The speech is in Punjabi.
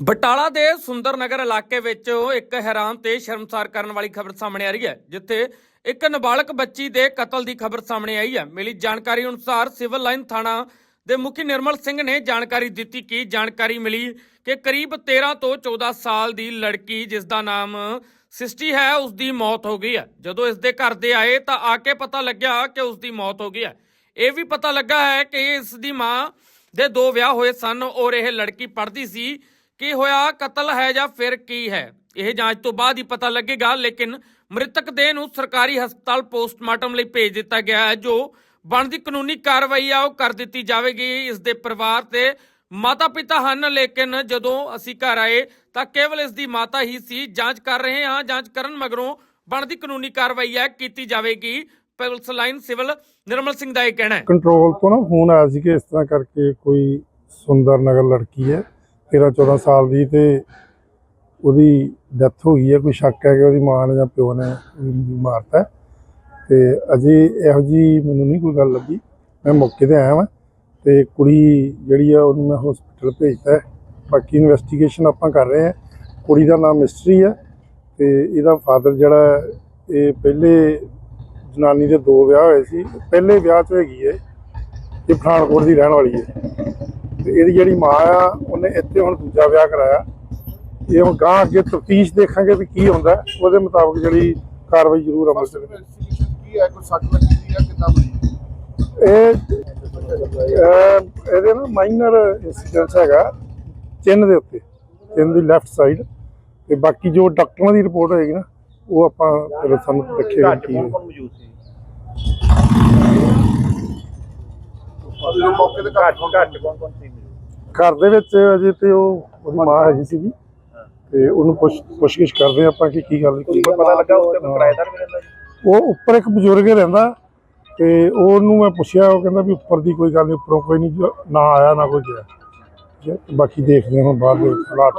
ਬਟਾਲਾ ਦੇ ਸੁੰਦਰ ਨਗਰ ਇਲਾਕੇ ਵਿੱਚ ਇੱਕ ਹੈਰਾਨ ਤੇ ਸ਼ਰਮਸਾਰ ਕਰਨ ਵਾਲੀ ਖਬਰ ਸਾਹਮਣੇ ਆ ਰਹੀ ਹੈ, ਜਿੱਥੇ ਇੱਕ ਨਾਬਾਲਗ ਬੱਚੀ ਦੇ ਕਤਲ ਦੀ ਖਬਰ ਸਾਹਮਣੇ ਆਈ ਹੈ। ਮਿਲੀ ਜਾਣਕਾਰੀ ਅਨੁਸਾਰ ਸਿਵਲ ਲਾਈਨ ਥਾਣਾ ਦੇ ਮੁਖੀ ਨਿਰਮਲ ਸਿੰਘ ਨੇ ਜਾਣਕਾਰੀ ਦਿੱਤੀ ਕਿ ਜਾਣਕਾਰੀ ਮਿਲੀ ਕਿ ਕਰੀਬ 13 ਤੋਂ 14 ਸਾਲ ਦੀ ਲੜਕੀ, ਜਿਸ ਦਾ ਨਾਮ ਸਿਸਟੀ ਹੈ, ਉਸ ਦੀ ਮੌਤ ਹੋ ਗਈ ਹੈ। ਜਦੋਂ ਇਸ ਦੇ ਘਰ ਦੇ ਆਏ ਤਾਂ ਆ ਕੇ ਪਤਾ ਲੱਗਿਆ ਕਿ ਉਸ ਦੀ ਮੌਤ ਹੋ ਗਈ ਹੈ। ਇਹ ਵੀ ਪਤਾ ਲੱਗਾ ਹੈ ਕਿ ਇਸ ਦੀ ਮਾਂ ਦੇ ਦੋ ਵਿਆਹ ਹੋਏ ਸਨ ਔਰ ਇਹ ਲੜਕੀ ਪੜ੍ਹਦੀ ਸੀ ਕੀ ਹੋਇਆ? ਕਤਲ ਹੈ ਜਾਂ ਫਿਰ ਕੀ ਹੈ? ਇਹ ਜਾਂਚ ਤੋਂ ਬਾਅਦ ਹੀ ਪਤਾ ਲੱਗੇਗਾ, ਲੇਕਿਨ ਮ੍ਰਿਤਕ ਦੇਹ ਨੂੰ ਸਰਕਾਰੀ ਹਸਪਤਾਲ ਪੋਸਟਮਾਰਟਮ ਲਈ ਭੇਜ ਦਿੱਤਾ ਗਿਆ ਹੈ, ਜੋ ਬਣਦੀ ਕਾਨੂੰਨੀ ਕਾਰਵਾਈ ਆ, ਉਹ ਕਰ ਦਿੱਤੀ ਜਾਵੇਗੀ। ਇਸ ਦੇ ਪਰਿਵਾਰ ਤੇ ਮਾਤਾ ਪਿਤਾ ਹਨ, ਲੇਕਿਨ ਜਦੋਂ ਅਸੀਂ ਘਰ ਆਏ, ਤਾਂ ਕੇਵਲ ਇਸ ਦੀ ਮਾਤਾ ਹੀ ਸੀ। ਜਾਂਚ ਕਰ ਰਹੇ ਹਾਂ, ਜਾਂਚ ਕਰਨ ਮਗਰੋਂ ਬਣਦੀ ਕਾਨੂੰਨੀ ਕਾਰਵਾਈ ਹੈ, ਕੀਤੀ ਜਾਵੇਗੀ। Police line civil Nirmal Singh ਦਾ ਇਹ ਕਹਿਣਾ ਹੈ। ਕੰਟਰੋਲ ਤੋਂ ਨਾ, ਫੋਨ ਆਇਆ ਸੀ ਕਿ ਇਸ ਤਰ੍ਹਾਂ ਕਰਕੇ ਕੋਈ ਸੁੰਦਰ ਨਗਰ ਲੜਕੀ ਹੈ। 13 14 ਸਾਲ ਦੀ ਤੇ ਉਹਦੀ ਡੈਥ ਹੋ ਗਈ ਹੈ, ਕੋਈ ਸ਼ੱਕ ਹੈ ਕਿ ਉਹਦੀ ਮਾਂ ਨੇ ਜਾਂ ਪਿਓ ਨੇ ਮਾਰਤਾ ਹੈ। ਤੇ ਅਜੇ ਇਹੋ ਜੀ ਮੈਨੂੰ ਨਹੀਂ ਕੋਈ ਗੱਲ ਲੱਗੀ। ਮੈਂ ਮੌਕੇ ਤੇ ਆਇਆ ਵਾਂ ਤੇ ਕੁੜੀ ਜਿਹੜੀ ਆ, ਉਹਨੂੰ ਮੈਂ ਹਸਪੀਟਲ ਭੇਜਤਾ ਬਾਕੀ ਇਨਵੈਸਟੀਗੇਸ਼ਨ ਆਪਾਂ ਕਰ ਰਹੇ ਹਾਂ। ਕੁੜੀ ਦਾ ਨਾਮ ਮਿਸਟਰੀ ਹੈ ਤੇ ਇਹਦਾ ਫਾਦਰ ਜਿਹੜਾ ਇਹ ਪਹਿਲੇ ਜਨਾਨੀ ਦੇ ਦੋ ਵਿਆਹ ਹੋਏ ਸੀ। ਪਹਿਲੇ ਵਿਆਹ 'ਚ ਹੈਗੀ ਹੈ, ਇਹ ਪਠਾਨਕੋਟ ਦੀ ਰਹਿਣ ਵਾਲੀ ਹੈ। ਤੇ ਇਹਦੀ ਜਿਹੜੀ ਮਾਂ ਆ ਉਹਨੇ ਇੱਥੇ ਹੁਣ ਦੂਜਾ ਵਿਆਹ ਕਰਾਇਆ। ਇਹ ਹੁਣ ਗਾਂ ਅੱਗੇ ਤਫਤੀਸ਼ ਦੇਖਾਂਗੇ ਵੀ ਕੀ ਹੁੰਦਾ। ਉਹਦੇ ਮੁਤਾਬਕ ਜਿਹੜੀ ਕਾਰਵਾਈ ਜ਼ਰੂਰ ਅਮਲ ਚ ਕੀ ਹੈ? ਕੋਈ ਸੱਟ ਲੱਗੀ ਹੈ? ਬਣੀ? ਇਹ ਇਹਦੇ ਨਾ ਮਾਈਨਰ ਇਨਸੀਡੈਂਟ ਹੈਗਾ ਚਿੰਨ ਦੇ ਉੱਤੇ ਚਿੰਨ ਦੀ ਲੈਫਟ ਸਾਈਡ ਤੇ ਬਾਕੀ ਜੋ ਡਾਕਟਰਾਂ ਦੀ ਰਿਪੋਰਟ ਹੋਏਗੀ ਨਾ ਉਹ ਆਪਾਂ ਫਿਰ ਸਾਨੂੰ ਦੇਖੇਗਾ ਕੀ ਹੈ ਮੌਕੇ ਤੇ ਘੱਟ ਘੱਟ ਕੌਣ ਕੌਣ ਸੀ? ਘਰ ਦੇ ਵਿੱਚ ਅਜੇ ਤੇ ਉਹ ਉਹਦੀ ਮਾਂ ਹੈਗੀ ਸੀਗੀ। ਤੇ ਉਹਨੂੰ ਪੁੱਛ ਪੁੱਛਗਿੱਛ ਕਰਦੇ ਆਪਾਂ ਕਿ ਕੀ ਗੱਲ ਕੀ ਪਤਾ ਲੱਗਾ ਉੱਤੇ ਕੋਈ ਕਿਰਾਏਦਾਰ ਵੀ ਰਹਿੰਦਾ ਜੀ ਉਹ ਉੱਪਰ ਇੱਕ ਬਜ਼ੁਰਗ ਰਹਿੰਦਾ ਤੇ ਉਹਨੂੰ ਮੈਂ ਪੁੱਛਿਆ ਉਹ ਕਹਿੰਦਾ ਵੀ ਉੱਪਰ ਦੀ ਕੋਈ ਗੱਲ ਨਹੀਂ ਉੱਪਰੋਂ ਕੋਈ ਨਹੀਂ ਨਾ ਆਇਆ ਨਾ ਕੋਈ ਗਿਆ। ਹੈ ਬਾਕੀ ਦੇਖਦੇ ਹਾਂ ਹੁਣ ਬਾਅਦ ਦੇ ਹਾਲਾਤ।